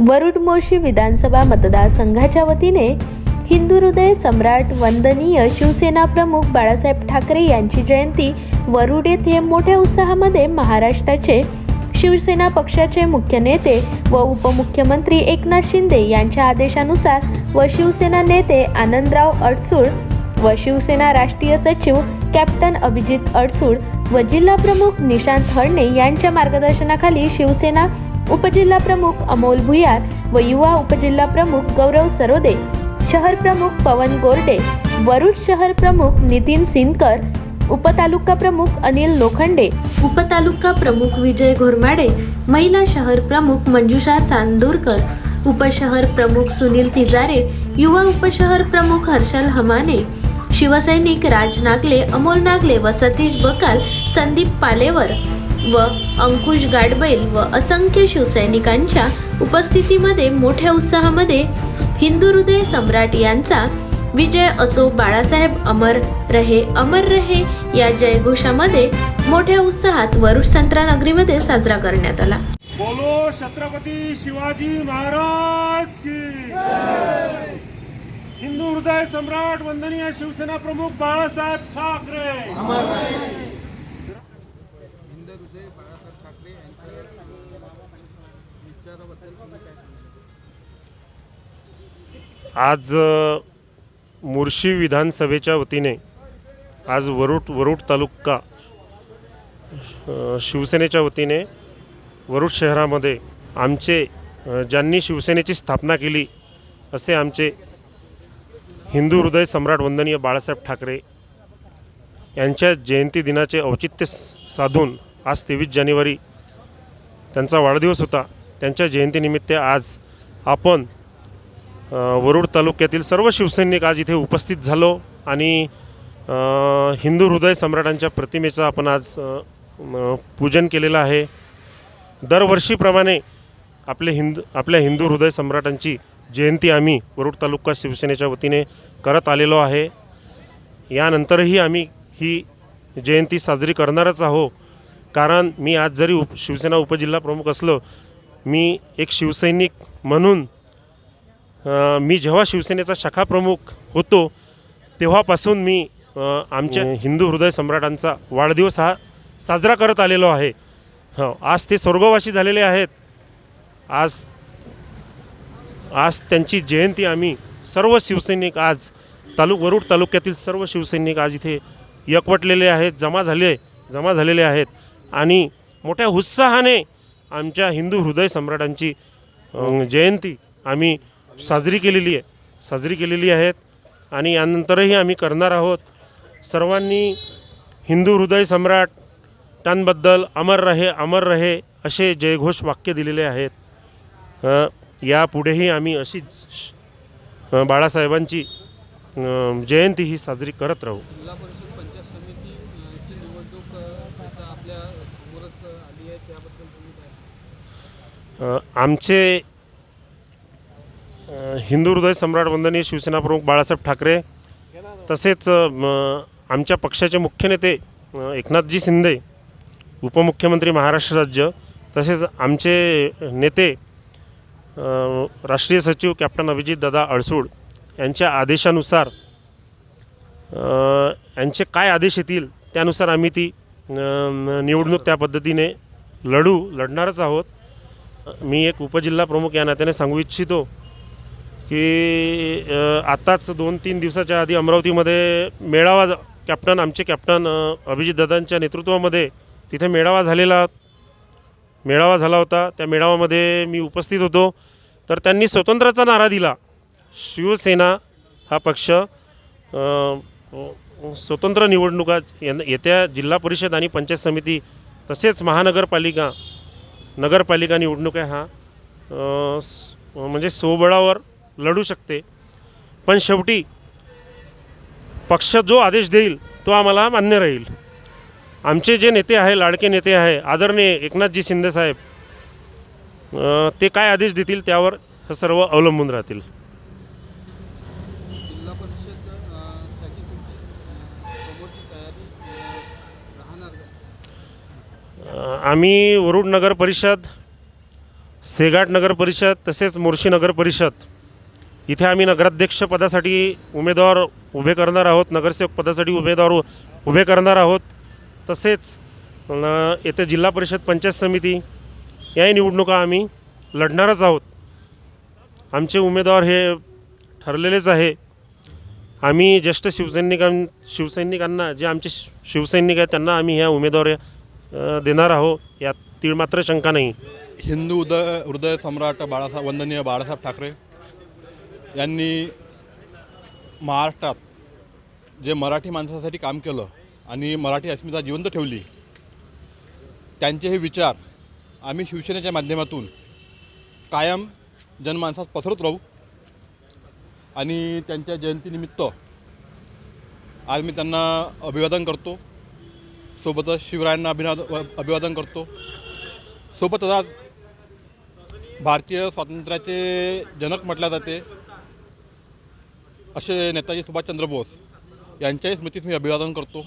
वरुडमोर्शी विधानसभा मतदारसंघाच्या वतीने हिंदू हृदय सम्राट वंदनीय शिवसेना प्रमुख बाळासाहेब ठाकरे यांची जयंती वरुड येथे मोठ्या उत्साहामध्ये महाराष्ट्राचे शिवसेना पक्षाचे मुख्य नेते व उपमुख्यमंत्री एकनाथ शिंदे यांच्या आदेशानुसार व शिवसेना नेते आनंदराव अडसूळ व शिवसेना राष्ट्रीय सचिव कॅप्टन अभिजित अडसूळ व जिल्हा प्रमुख निशांत हळणे यांच्या मार्गदर्शनाखाली शिवसेना उपजिल्हा प्रमुख अमोल भुयार व युवा उपजिल्हा प्रमुख गौरव सरोदे शहर प्रमुख पवन गोरडे वरुड शहर प्रमुख नितीन सिनकर उपतालुका प्रमुख अनिल लोखंडे उपतालुका प्रमुख विजय घोरमाडे महिला शहर प्रमुख मंजुषा चांदूरकर उपशहर प्रमुख सुनील तिजारे युवा उपशहर प्रमुख हर्षल हमाने शिवसैनिक राज नागले अमोल नागले व सतीश बकाल संदीप पालेवर व अंकुश गाडबैल व असंख्य शिवसैनिकांच्या उपस्थितीमध्ये मोठ्या उत्साहामध्ये हिंदू हृदय सम्राट यांचा विजय असो बाळासाहेब अमर रहे अमर रहे या जयघोषामध्ये मोठ्या उत्साहात वरुड संत्रानगरीमध्ये साजरा करण्यात आला. बोलो छत्रपती शिवाजी महाराज की हिंदू हृदय सम्राट वंदनीय शिवसेना प्रमुख बाळासाहेब ठाकरे हिंद हृदय बाळासाहेब ठाकरे यांच्या विचाराबद्दल तुम्ही काय सांगू आज मुर्शी विधानसभेच्या वतीने आज वरुड वरुड तालुका शिवसेनेच्या वतीने वरुड शहरामध्ये आमचे ज्यांनी शिवसेनेची स्थापना केली असे आमचे हिंदू हृदय सम्राट वंदनीय बाळासाहेब ठाकरे यांच्या जयंती दिनाचे औचित्य साधून आज तेवीस जानेवारी त्यांचा वाढदिवस होता. त्यांच्या जयंतीनिमित्त आज आपण वरुड तालुक्यातील सर्व शिवसैनिक आज इथे उपस्थित झालो आणि हिंदू हृदय सम्राटांच्या प्रतिमेचं आपण आज पूजन केलेलं आहे. दरवर्षीप्रमाणे आपले हिंदू आपल्या हिंदू हृदय सम्राटांची जयंती आम्ही वरुड तालुका शिवसेनेच्या वतीने करत आलेलो आहे. यानंतरही आम्ही ही जयंती साजरी करणारच आहो कारण मी आज जरी उप शिवसेना उपजिल्हा प्रमुख असलो मी एक शिवसैनिक म्हणून मी जेव्हा शिवसेनेचा शाखा प्रमुख होतो तेव्हापासून मी आमच्या हिंदू हृदय सम्राटांचा वाढदिवस हा साजरा करत आलेलो आहे. हो आज ते स्वर्गवासी झालेले आहेत. आज आज त्यांची जयंती आम्ही सर्व शिवसैनिक आज तालुक वरुड तालुक्यातील सर्व शिवसैनिक आज इथे एकवटलेले आहेत जमा झाले जमा झालेले आहेत. आणि मोठ्या उत्साहाने आमच्या हिंदू हृदय सम्राटांची जयंती आम्ही साजरी केलेली आहे. साजरी केलेली आहेत आणि यानंतरही आम्ही करणार आहोत. सर्वांनी हिंदू हृदय सम्राट त्यांबद्दल अमर रहे अमर रहे असे जयघोष वाक्य दिलेले आहेत. यापुढेही आम्ही अशीच बाळासाहेबांची जयंती ही साजरी करत राहू जिल्हा परिषद पंचायत समिती अ, ची निवडणूक अ, आता आपल्या समोरच आली आहे त्याबद्दल तुम्ही काय सांगू अ, आमचे हिंदू हृदय सम्राट वंदनीय शिवसेना प्रमुख बाळासाहेब ठाकरे तसेच आमच्या पक्षाचे मुख्य नेते एकनाथजी शिंदे उपमुख्यमंत्री महाराष्ट्र राज्य तसेच आमचे नेते राष्ट्रीय सचिव कॅप्टन अभिजित दादा अडसूड यांच्या आदेशानुसार यांचे काय आदेश येतील त्यानुसार आम्ही ती निवडणूक त्या पद्धतीने लढू लढणारच आहोत. मी एक उपजिल्हा प्रमुख या नात्याने सांगू इच्छितो की आत्ताच दोन तीन दिवसाच्या आधी अमरावतीमध्ये मेळावा कॅप्टन आमचे कॅप्टन अभिजित अभिजितदादांच्या नेतृत्वामध्ये तिथे मेळावा झालेला. मेळावा झाला होता. त्या मेळाव्यामध्ये मी उपस्थित होतो. तर त्यांनी स्वतंत्राचा नारा दिला. शिवसेना हा पक्ष स्वतंत्र निवडणुका येत्या जिल्हा परिषद आणि पंचायत समिती तसेच महानगरपालिका नगरपालिका निवडणुका हा. म्हणजे स्वबळावर लढू शकते. पण शेवटी पक्ष जो आदेश देईल तो आम्हाला मान्य राहील. आमचे जे नेते आहे लाडके नेते आहे आदरणीय एकनाथजी शिंदेसाहेब ते काय आदेश देतील त्यावर हे सर्व अवलंबून राहतील. आम्ही वरुड नगर परिषद सेगाट नगर परिषद तसेच मोर्शी नगर परिषद इथे आम्ही नगराध्यक्ष पदासाठी उमेदवार उभे करणार आहोत नगरसेवक पदासाठी उमेदवार उभे करणार आहोत. तसेच येथे जिल्हा परिषद पंचायत समिती याही निवडणुका आम्ही लढणारच आहोत. आमचे उमेदवार हे ठरलेलेच आहे. आम्ही ज्येष्ठ शिवसैनिकां शिवसैनिकांना जे आमचे शि- शिवसैनिक आहेत त्यांना आम्ही ह्या उमेदवार देणार आहोत यात तीळ मात्र शंका नाही. हिंदू उदय हृदय सम्राट बाळासाहेब वंदनीय बाळासाहेब ठाकरे यांनी महाराष्ट्रात जे मराठी माणसासाठी काम केलं आणि मराठी अस्मिता जिवंत ठेवली त्यांचे हे विचार आम्ही शिवसेनेच्या माध्यमातून कायम जनमानसात पसरत राहू आणि त्यांच्या जयंतीनिमित्त आज मी त्यांना अभिवादन करतो. सोबतच शिवरायांना अभिनाद अभिवादन करतो. सोबतच आज भारतीय स्वातंत्र्याचे जनक म्हटल्या जाते. असे नेताजी सुभाषचंद्र बोस यांच्याही स्मृतीत मी अभिवादन करतो.